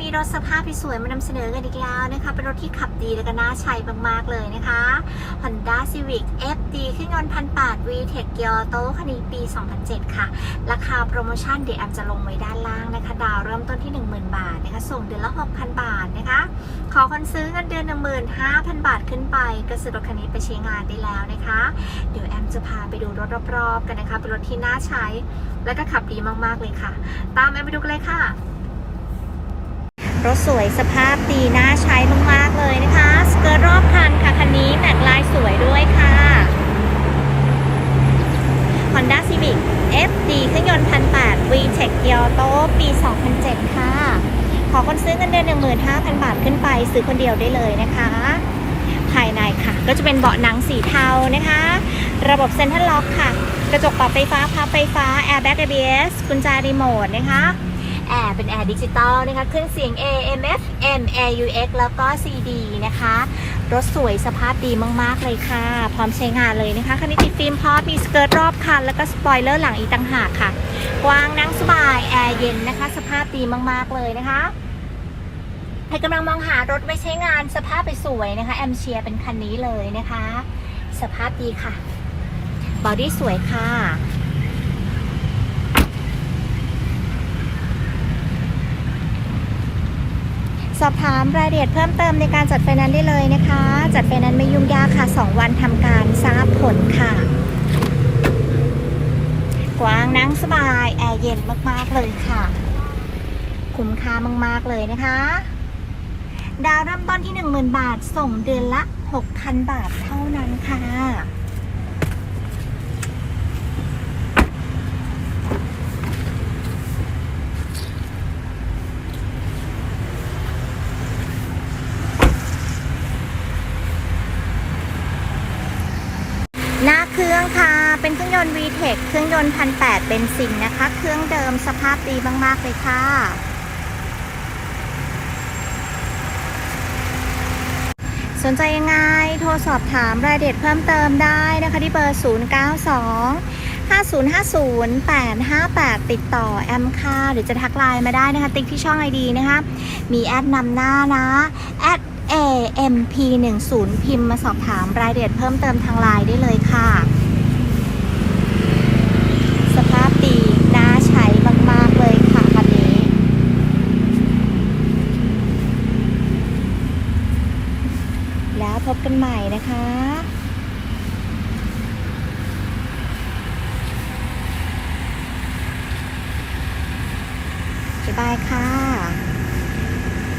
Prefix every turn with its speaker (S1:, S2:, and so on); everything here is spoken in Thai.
S1: มีรถสภาพสวยมานำเสนอกันอีกแล้วนะคะ เป็นรถที่ขับดีและก็น่าใช้มากๆเลยนะคะ Honda Civic FD เครื่องยนต์พันแปด VTEC เกียร์โตคันนี้ปี 2007 ค่ะ ราคาโปรโมชั่นเดี๋ยวแอมจะลงไว้ด้านล่างนะคะ ดาวเริ่มต้นที่ 10,000 บาทนะคะ ส่งเดือนละ 6,000 บาทนะคะ ขอคนซื้อเงินเดือน 15,000 บาทขึ้นไป ก็ซื้อรถคันนี้ไปใช้งานได้แล้วนะคะ เดี๋ยวแอมจะพาไปดูรถรอบๆกันนะคะ เป็นรถที่น่าใช้และก็ขับดีมากๆเลยค่ะ ตามแอมไปดูกันเลยค่ะ รถสวยสภาพดีน่าใช้มากๆเลยนะคะ สเกิร์ตรอบคันค่ะ คันนี้แม็กลายสวยด้วยค่ะ Honda Civic FD เครื่องยนต์1,800 VTEC เกียร์โตปี 2007 ค่ะ ขอคนซื้อเงินเดือน 15,000 บาทขึ้นไป ซื้อคนเดียวได้เลยนะคะภายในค่ะ ก็จะเป็นเบาะหนังสีเทานะคะ ระบบเซ็นทรัลล็อกค่ะ กระจกปรับไฟฟ้าพับไฟฟ้า Airbag ABS กุญแจรีโมทนะคะ แอร์เป็นแอร์ดิจิตอลนะคะเครื่องเสียง AM FM AUX แล้วก็ CD นะคะ รถสวยสภาพดีมาก ๆ เลยค่ะ พร้อมใช้งานเลยนะคะ คันนี้ติดฟิล์มพอดมีสเกิร์ตรอบคัน แล้วก็สปอยเลอร์หลังอีกต่างหากค่ะ กว้างนั่งสบาย แอร์เย็นนะคะ สภาพดีมาก ๆ เลยนะคะใครกำลังมองหารถไม่ใช้งานสภาพไปสวยนะคะ แอมเชียเป็นคันนี้เลยนะคะ สภาพดีค่ะ บอดี้สวยค่ะ สอบถามรายละเอียดเพิ่มเติมในการจัดไฟแนนซ์ได้เลยนะคะ จัดไฟแนนซ์ไม่ยุ่งยากค่ะ 2 วันทำการทราบผลค่ะ กว้างนั่งสบาย แอร์เย็นมากๆเลยค่ะ คุ้มค่ามาก ๆ เลยนะคะ ดาวเริ่มต้นที่ 10,000 บาท ส่งเดือนละ 6,000 บาทเท่านั้นค่ะ หน้าเครื่องค่ะ เป็นเครื่องยนต์ VTEC เครื่องยนต์พันแปดเป็นซินนะคะ เครื่องเดิมสภาพดีมาก ๆ เลยค่ะ สนใจยังไง โทรสอบถามรายละเอียดเพิ่มเติมได้นะคะที่เบอร์ 092 5050 858 ติดต่อแอมค่ะหรือจะทักไลน์มาได้นะคะ ติ๊กที่ช่องไอดีนะคะ มีแอดนำหน้านะแอด AMP 1 0พิมพ์มาสอบถามรายละเอียดเพิ่มเติมทางไลน์ได้เลยค่ะ สภาพดีน่าใช้มาก ๆ เลยค่ะคันนี้ แล้วพบกันใหม่นะคะบ๊ายบายค่ะ